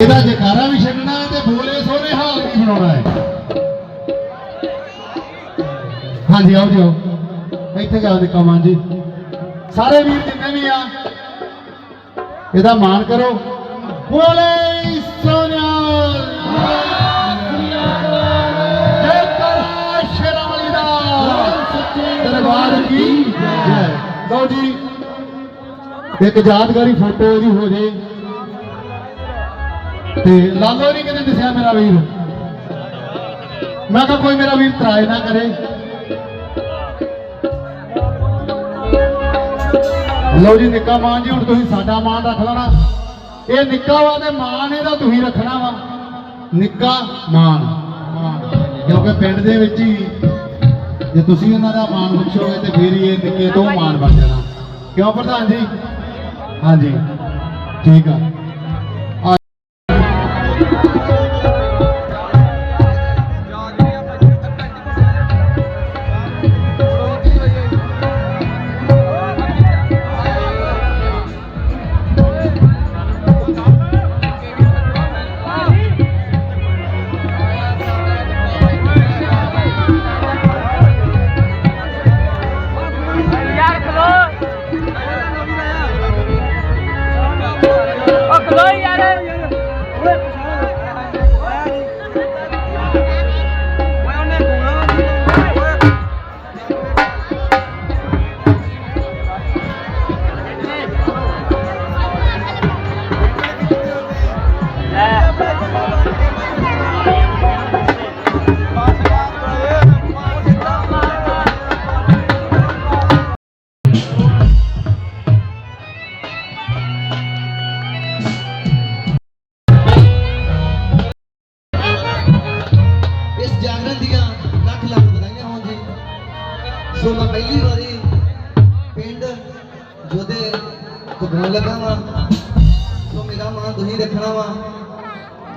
ਇਹਦਾ ਜਕਾਰਾ ਵੀ ਛੱਡਣਾ ਹੈ ਤੇ ਬੋਲੇ ਸੋਹਣੇ ਹਾਲ ਵੀ ਬਣਾਉਣਾ ਹੈ। ਹਾਂਜੀ, ਆਓ ਜੀ, ਆਓ। ਇੱਥੇ ਜਾ ਨਿੱਕਾ ਮਾਨ ਜੀ ਸਾਰੇ ਵੀਰ ਜਿੰਨੇ ਵੀ ਆ, ਇਹਦਾ ਮਾਣ ਕਰੋ। ਬੋਲੇ ਸੋਨਿਆਲ ਦਰਬਾਰ ਕੀ ਜੈ। ਲਓ ਜੀ, ਇੱਕ ਯਾਦਗਾਰੀ ਫੋਟੋ ਇਹਦੀ ਹੋ ਜੇ। ਤੇ ਲਾਲੋ ਨਹੀਂ ਕਿਤੇ ਦਿਸਿਆ ਮੇਰਾ ਵੀਰ। ਮੈਂ ਕਿਹਾ ਕੋਈ ਮੇਰਾ ਵੀਰ ਤਰਾਏ ਨਾ ਕਰੇ। ਲਓ ਜੀ, ਨਿੱਕਾ ਮਾਨ ਜੀ, ਹੁਣ ਤੁਸੀਂ ਸਾਡਾ ਮਾਨ ਰੱਖ ਲੈਣਾ। ਇਹ ਨਿੱਕਾ ਵਾ ਤੇ ਮਾਨ ਇਹਦਾ ਤੁਸੀਂ ਰੱਖਣਾ ਵਾ। ਨਿੱਕਾ ਮਾਨ ਕਿਉਂਕਿ ਪਿੰਡ ਦੇ ਵਿੱਚ ਹੀ ਜੇ ਤੁਸੀਂ ਉਹਨਾਂ ਦਾ ਮਾਨ ਬਖਸ਼ੋਗੇ ਤੇ ਫਿਰ ਹੀ ਇਹ ਨਿੱਕੇ ਤੋਂ ਮਾਨ ਬਣ ਜਾਣਾ। ਕਿਉਂ ਪ੍ਰਧਾਨ ਜੀ? ਹਾਂਜੀ। ਠੀਕ ਆ।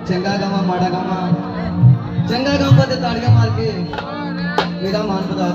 ਚੰਗਾ ਗਾਵਾਂ ਮਾੜਾ ਗਾਵਾਂ ਚੰਗਾ ਗਾਵਾਂ ਤੇ ਤਾੜੀਆਂ ਮਾਰ ਕੇ ਮੇਰਾ ਮਾਨ ਵਧਾ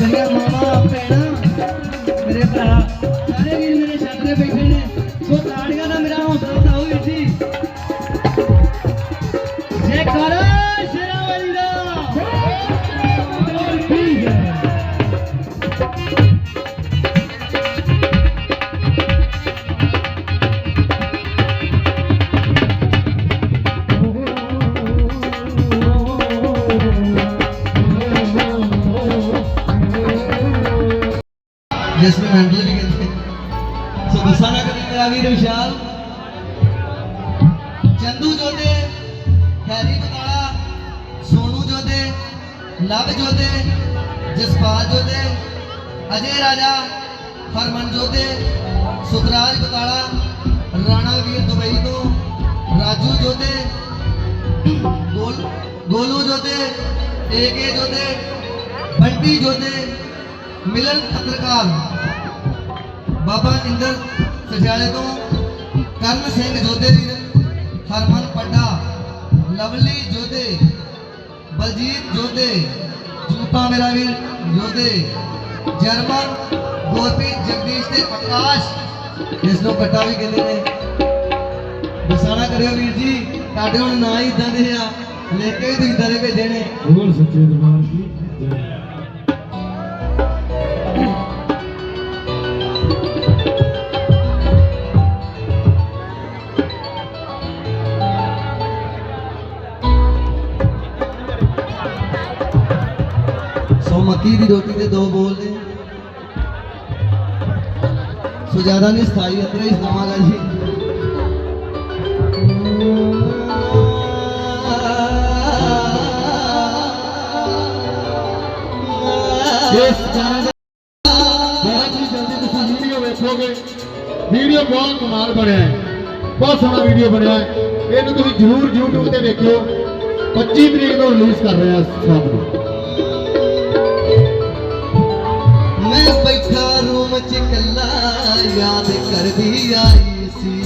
ਮੇਰੀਆਂ ਮਾਵਾ ਭੈਣਾ, ਮੇਰੇ ਭਰਾ, ਸਾਰੇ ਵੀਰ ਮੇਰੇ ਛੱਡ ਦੇ ਬੈਠੇ ਨੇ। ਸੋ ਤਾੜੀਆਂ ਦਾ ਮੇਰਾ ਹੌਸਲਾ ਤਾਂ ਹੋਈ ਸੀ ਜੇ ਕਰੋ। ਨੂੰ ਮੈਂਟਲ ਵੀ ਕਹਿੰਦੇ ਸੋ ਗੁੱਸਾ ਨਾ ਕਰੀ ਮੇਰਾ ਵੀਰ ਵਿਸ਼ਾਲ ਚੰਦੂ ਜੋਦੇ ਹੈਰੀ ਬਤਾਲਾ ਸੋਨੂ ਜੋਦੇ ਲਵ ਜੋਦੇ ਜਸਪਾਲ ਜੋਦੇ ਅਜੇ ਰਾਜਾ ਹਰਮਨ ਜੋਦੇ ਸੁਖਰਾਜ ਬਤਾਲਾ ਰਾਣਾ ਵੀਰ ਦੁਬਈ ਤੋਂ ਰਾਜੂ ਜੋਦੇ ਗੋਲ ਗੋਲੂ ਜੋਦੇ ਏਕੇ ਜੋਦੇ ਬੰਟੀ ਜੋਦੇ ਮਿਲਨ ਪੱਤਰਕਾਰ ਬਾਬਾ ਇੰਦਰ ਸਜਾਲੇ ਤੋਂ ਕਰਨ ਸਿੰਘ ਜੋਧੇ ਵੀਰ ਹਰਮਨ ਪੱਡਾ, ਲਵਲੀ ਜੋਧੇ, ਬਲਜੀਤ ਜੋਧੇ ਜੂਪਾ ਮੇਰਾ ਵੀਰ ਜੋਧੇ, ਜਰਮਨ ਗੁਰਪ੍ਰੀਤ ਜਗਦੀਸ਼ ਤੇ ਪ੍ਰਕਾਸ਼, ਇਸ ਨੂੰ ਕਟਾ ਵੀ ਕਹਿੰਦੇ ਨੇ। ਬਸਾਣਾ ਕਰਿਓ ਵੀਰ ਜੀ, ਤੁਹਾਡੇ ਹੁਣ ਨਾ ਹੀ ਇਦਾਂ ਦੇ ਆ ਲੈ ਕੇ ਵੀ ਤੁਸੀਂ ਦਰੇ ਭੇਜੇ ਨੇ। ਹੋਰ ਮੱਕੀ ਦੀ ਰੋਟੀ ਦੇ ਦੋ ਬੋਲ ਨੇ ਸੋ ਜ਼ਿਆਦਾ ਨਹੀਂ ਸਥਾਈ ਅਤਰਾ ਹੀ ਸੁਣਾਵਾਂਗਾ ਜੀ। ਇਸ ਚੈਨਲ ਬਹੁਤ ਹੀ ਜਲਦੀ ਤੁਸੀਂ ਵੀਡੀਓ ਵੇਖੋਗੇ। ਵੀਡੀਓ ਬਹੁਤ ਕਮਾਲ ਬਣਿਆ ਹੈ। ਬਹੁਤ ਸੋਹਣਾ ਵੀਡੀਓ ਬਣਿਆ ਹੈ। ਇਹਨੂੰ ਤੁਸੀਂ ਜਰੂਰ YouTube ਤੇ ਵੇਖਿਓ। 25 ਤਰੀਕ ਨੂੰ ਰਿਲੀਜ਼ ਕਰ ਰਿਹਾ ਸ਼ਾਮ ਨੂੰ। ਬੈਠਾ ਕੱਲਾ ਯਾਦ ਕਰਦੀ ਆਈ ਸੀ।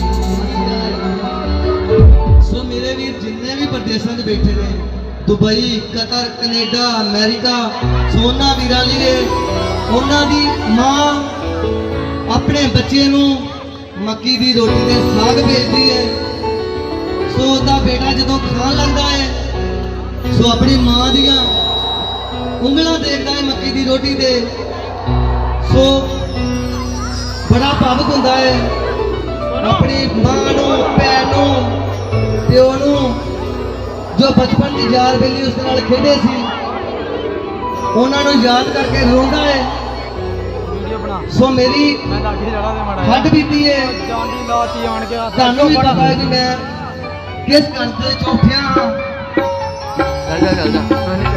ਸੋ ਮੇਰੇ ਵੀਰ, ਜਿੰਨੇ ਵੀ ਪ੍ਰਦੇਸ਼ਾਂ 'ਚ ਬੈਠੇ ਨੇ, ਦੁਬਈ, ਕਤਰ, ਕੈਨੇਡਾ, ਅਮਰੀਕਾ ਸੋਨਾ ਵੀਰਾਂ ਲਈ ਉਹਨਾਂ ਦੀ ਮਾਂ ਆਪਣੇ ਬੱਚੇ ਨੂੰ ਮੱਕੀ ਦੀ ਰੋਟੀ ਤੇ ਸਾਗ ਭੇਜਦੀ ਹੈ ਸੋ ਉਹਦਾ ਬੇਟਾ ਜਦੋਂ ਖਾਣ ਲੱਗਦਾ ਹੈ ਸੋ ਆਪਣੀ ਮਾਂ ਦੀਆਂ ਉਂਗਲਾਂ ਦੇਖਦਾ ਹੈ ਮੱਕੀ ਦੀ ਰੋਟੀ ਤੇ। ਸੋ ਭਾਵੁਕ ਹੁੰਦਾ ਹੈ। ਆਪਣੀ ਮਾਂ ਨੂੰ ਭੈਣ ਨੂੰ ਪਿਓ ਨੂੰ ਜੋ ਬਚਪਨ ਦੀ ਯਾਦ ਵੇਲੀ ਉਸ ਨਾਲ ਖੇਡੇ ਸੀ ਉਹਨਾਂ ਨੂੰ ਯਾਦ ਕਰਕੇ ਰੋਂਦਾ ਹੈ। ਵੀਡੀਓ ਬਣਾ। ਸੋ ਮੇਰੀ ਮੈਂ ਲਾਗੇ ਜੜਾ ਤੇ ਮੜਾ ਹੱਡ ਬੀਤੀ ਹੈ। ਜਾਂਦੀ ਲਾਤੀ ਆਣ ਕੇ ਤੁਹਾਨੂੰ ਵੀ ਪਤਾ ਹੈ ਕਿ ਮੈਂ ਕਿਸ ਚ ਉੱਠਿਆ ਹਾਂ। ਚੱਲ ਜਾ ਚੱਲ ਚੱਲ।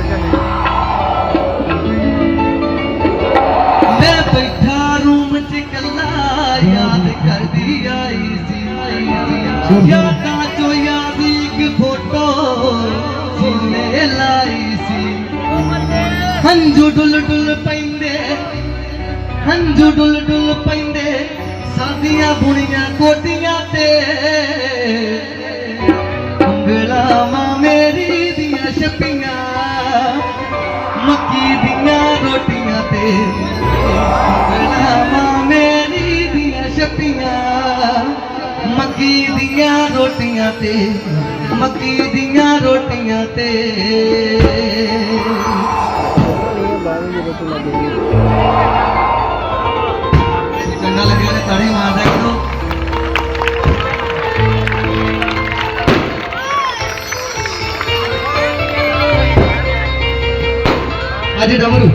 ਯਾਦਾਂ ਚੋਂ ਯਾਦ ਇੱਕ ਫੋਟੋ ਸੀਨੇ ਲਾਈ ਸੀ। ਹੰਝੂ ਡੁੱਲ ਡੁੱਲ ਪੈਂਦੇ, ਹੰਝੂ ਡੁੱਲ ਡੁੱਲ ਪੈਂਦੇ, ਸਾਦੀਆਂ ਬੁਣੀਆਂ ਕੋਟੀਆਂ ਤੇ। ਉਂਗਲਾਵਾਂ ਮੇਰੀ ਦੀਆਂ ਛਪੀਆਂ, ਮੱਕੀ ਦੀਆਂ ਰੋਟੀਆਂ ਤੇ। ਉਂਗਲਾਵਾਂ ਮੇਰੀ ਦੀਆਂ ਛਪੀਆਂ ਮੱਕੀ ਦੀਆਂ ਰੋਟੀਆਂ ਤੇ ਮੱਕੀ ਦੀਆਂ ਰੋਟੀਆਂ ਤੇ। ਚੰਗਾ ਲੱਗਿਆ ਅੱਜ ਡਮਰੂ